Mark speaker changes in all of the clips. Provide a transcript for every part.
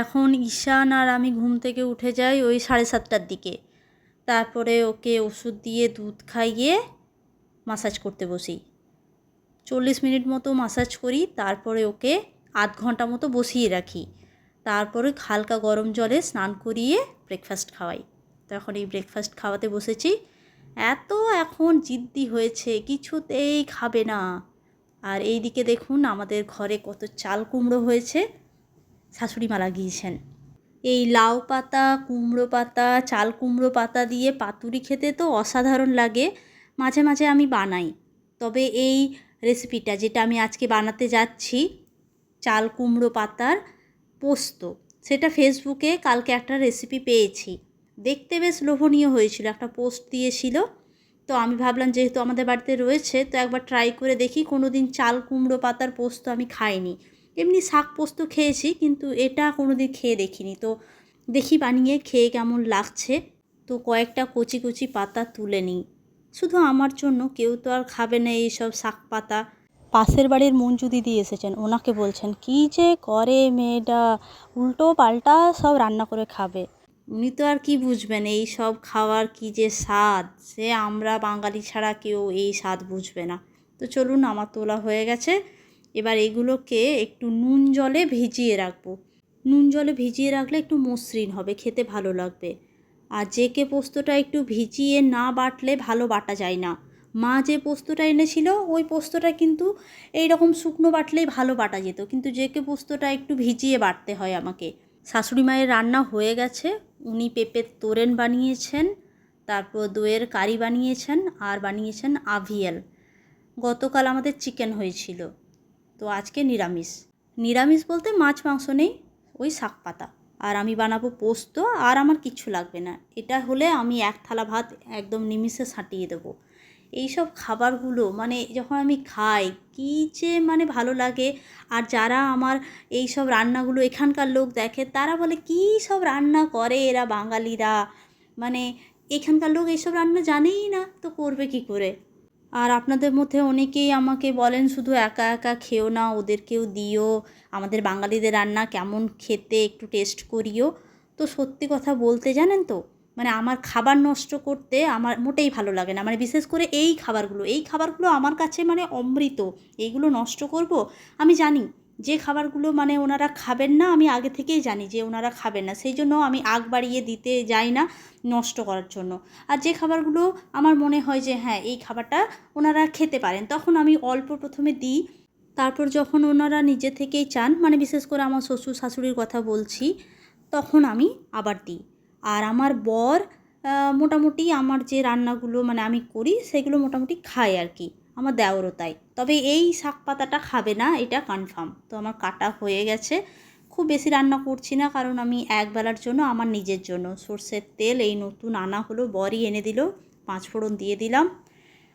Speaker 1: এখন ঈশান আর আমি ঘুম থেকে উঠে যাই ওই সাড়ে সাতটার দিকে। তারপরে ওকে ওষুধ দিয়ে দুধ খাইয়ে মাসাজ করতে বসি। চল্লিশ মিনিট মতো মাসাজ করি, তারপরে ওকে আধ ঘণ্টা মতো বসিয়ে রাখি। তারপরে হালকা গরম জলে স্নান করিয়ে ব্রেকফাস্ট খাওয়াই। তো এখন এই ব্রেকফাস্ট খাওয়াতে বসেছি। এত এখন জিদ্দি হয়েছে, কিছুতেই খাবে না। আর এই দিকে দেখুন আমাদের ঘরে কত চাল কুমড়ো হয়েছে। শাশুড়ি মা গিয়েছেন। এই লাউ পাতা, কুমড়ো পাতা, চাল কুমড়ো পাতা দিয়ে পাতুরি খেতে তো অসাধারণ লাগে, মাঝে মাঝে আমি বানাই। তবে এই রেসিপিটা যেটা আমি আজকে বানাতে যাচ্ছি, চাল কুমড়ো পাতার পোস্ত, সেটা ফেসবুকে কালকে একটা রেসিপি পেয়েছি। দেখতে বেশ লোভনীয় হয়েছিল, একটা পোস্ট দিয়েছিল। তো আমি ভাবলাম, যেহেতু আমাদের বাড়িতে রয়েছে, তো একবার ট্রাই করে দেখি কোনো দিন চাল কুমড়ো পাতার পোস্ত আমি খাইনি। এমনি শাক পোস্ত খেয়েছি, কিন্তু এটা কোনো দিন খেয়ে দেখিনি। তো দেখি বানিয়ে খেয়ে কেমন লাগছে। তো কয়েকটা কচি কচি পাতা তুলে নিই। শুধু আমার জন্য, কেউ তো আর খাবে না এইসব শাক পাতা। পাশের বাড়ির মঞ্জু দিদি এসেছেন, ওনাকে বলছেন, কী যে করে মেয়েটা, উল্টো পাল্টা সব রান্না করে খাবে। উনি তো আর কি বুঝবেন, এই সব খাওয়ার কি যে স্বাদ? সে আমরা বাঙালি ছাড়া কেউ এই স্বাদ বুঝবে না। তো চলুন, আমার তোলা হয়ে গেছে। এবার এগুলোকে একটু নুন জলে ভিজিয়ে রাখব। নুন জলে ভিজিয়ে রাখলে একটু মসৃণ হবে, খেতে ভালো লাগবে। আর জেকে পোস্তটা একটু ভিজিয়ে না বাটলে ভালো বাটা যায় না। মা যে পোস্তটা এনেছিল, ওই পোস্তটা কিন্তু এই রকম শুকনো বাটলেই ভালো বাটা যেত। কিন্তু জেকে পোস্তটা একটু ভিজিয়ে বাটতে হয় আমাকে। শাশুড়ি মায়ের রান্না হয়ে গেছে, উনি পেঁপের তোরেন বানিয়েছেন, তারপর দইয়ের কারি বানিয়েছেন, আর বানিয়েছেন আভিয়েল। গতকাল আমাদের চিকেন হয়েছিল। তো আজকে নিরামিষ। নিরামিষ বলতে মাছ, মাংস নেই, ওই শাক পাতা। আর আমি বানাবো পোস্ত, আর আমার কিচ্ছু লাগবে না। এটা হলে আমি এক থালা ভাত একদম নিমিষে সাঁটিয়ে দেবো। এইসব খাবারগুলো মানে যখন আমি খাই, কী যে মানে ভালো লাগে। আর যারা আমার এই সব রান্নাগুলো এখানকার লোক দেখে, তারা বলে, কী সব রান্না করে এরা বাঙালিরা? মানে এখানকার লোক এইসব রান্না জানেই না, তো করবে কি করে? আর আপনাদের মধ্যে অনেকেই আমাকে বলেন, শুধু একা একা খেও না, ওদেরকেও দিও। আমাদের বাঙালিদের রান্না কেমন খেতে একটু টেস্ট করিও। তো সত্যি কথা বলতে জানেন তো মানে আমার খাবার নষ্ট করতে আমার মোটেই ভালো লাগে না। মানে বিশেষ করে এই খাবারগুলো এই খাবারগুলো আমার কাছে মানে অমৃত। এইগুলো নষ্ট করব? আমি জানি যে খাবারগুলো মানে ওনারা খাবেন না, আমি আগে থেকেই জানি যে ওনারা খাবেন না। সেই জন্য আমি আগ বাড়িয়ে দিতে যাই না নষ্ট করার জন্য। আর যে খাবারগুলো আমার মনে হয় যে হ্যাঁ এই খাবারটা ওনারা খেতে পারেন, তখন আমি অল্প প্রথমে দিই। তারপর যখন ওনারা নিজে থেকেই চান মানে বিশেষ করে আমার শ্বশুর শাশুড়ির কথা বলছি, তখন আমি আবার দিই। আর আমার বর মোটামুটি আমার যে রান্নাগুলো মানে আমি করি, সেগুলো মোটামুটি খায় আর কি। আমার দেওরও তাই। তবে এই শাক পাতাটা খাবে না, এটা কনফার্ম তো আমার কাটা হয়ে গেছে। খুব বেশি রান্না করছি না, কারণ আমি একবেলার জন্য, আমার নিজের জন্য। সর্ষের তেল, এই নতুন আনা হলো, বরই এনে দিল, পাঁচ ফোড়ন দিয়ে দিলাম।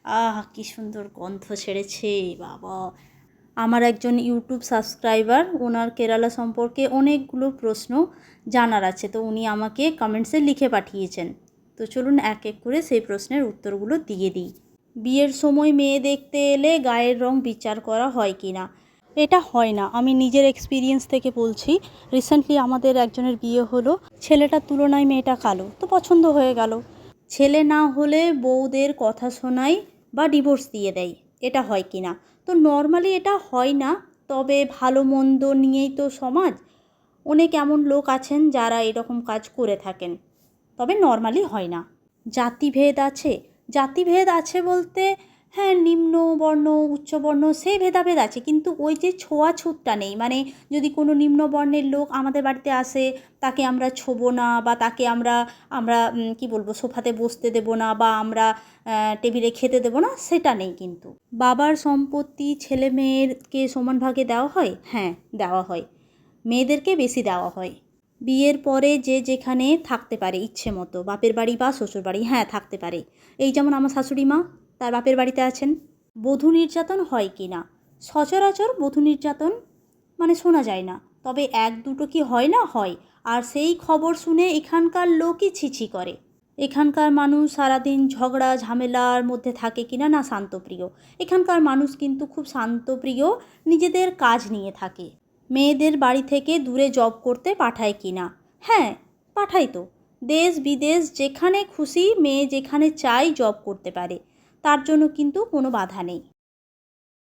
Speaker 1: আহ, কি সুন্দর গন্ধ ছেড়েছে, বাবা। আমার একজন ইউটিউব সাবস্ক্রাইবার ওনার কেরালা সম্পর্কে অনেকগুলো প্রশ্ন জানার আছে, তো উনি আমাকে কমেন্টসে লিখে পাঠিয়েছেন। তো চলুন এক এক করে সেই প্রশ্নের উত্তরগুলো দিয়ে দিই। বিয়ের সময় মেয়ে দেখতে এলে গায়ের রং বিচার করা হয় কি না? এটা হয় না। আমি নিজের এক্সপিরিয়েন্স থেকে বলছি। রিসেন্টলি আমাদের একজনের বিয়ে হলো। ছেলেটার তুলনায় মেয়েটা কালো। তো পছন্দ হয়ে গেল। ছেলে না হলে বউদের কথা শোনায় বা ডিভোর্স দিয়ে দেয়। এটা হয় কি না? তো নর্মালি এটা হয় না। তবে ভালো মন্দ নিয়েই তো সমাজ। অনেক এমন লোক আছেন যারা এরকম কাজ করে থাকেন। তবে নর্মালি হয় না। জাতিভেদ আছে। জাতিভেদ আছে বলতে হ্যাঁ নিম্ন বর্ণ, উচ্চ বর্ণ, সেই ভেদাভেদ আছে। কিন্তু ওই যে ছোঁয়াছুতটা নেই। মানে যদি কোনো নিম্ন বর্ণের লোক আমাদের বাড়িতে আসে, তাকে আমরা ছোবো না বা তাকে আমরা আমরা কি বলব, সোফাতে বসতে দেবো না বা আমরা টেবিলে খেতে দেবো না, সেটা নেই কিন্তু। বাবার সম্পত্তি ছেলে মেয়েরকে সমান ভাগে দেওয়া হয়? হ্যাঁ দেওয়া হয়। মেয়েদেরকে বেশি দেওয়া হয়। বিয়ের পরে যে যেখানে থাকতে পারে ইচ্ছে মতো, বাপের বাড়ি বা শ্বশুর বাড়ি হ্যাঁ থাকতে পারে। এই যেমন আমার শাশুড়ি মা, তার বাপের বাড়িতে আছেন। বধূ নির্যাতন হয় কি না? সচরাচর বধূ নির্যাতন মানে শোনা যায় না। তবে এক দুটো কি হয় না হয়, আর সেই খবর শুনে এখানকার লোকই ছিছি করে। এখানকার মানুষ সারাদিন ঝগড়া, ঝামেলার মধ্যে থাকে কিনা না, শান্তপ্রিয়। এখানকার মানুষ কিন্তু খুব শান্তপ্রিয়, নিজেদের কাজ নিয়ে থাকে। মেয়েদের বাড়ি থেকে দূরে জব করতে পাঠায় কি না? হ্যাঁ পাঠাই তো। দেশ বিদেশ যেখানে খুশি, মেয়ে যেখানে চায় জব করতে পারে। তার জন্য কিন্তু কোনো বাধা নেই।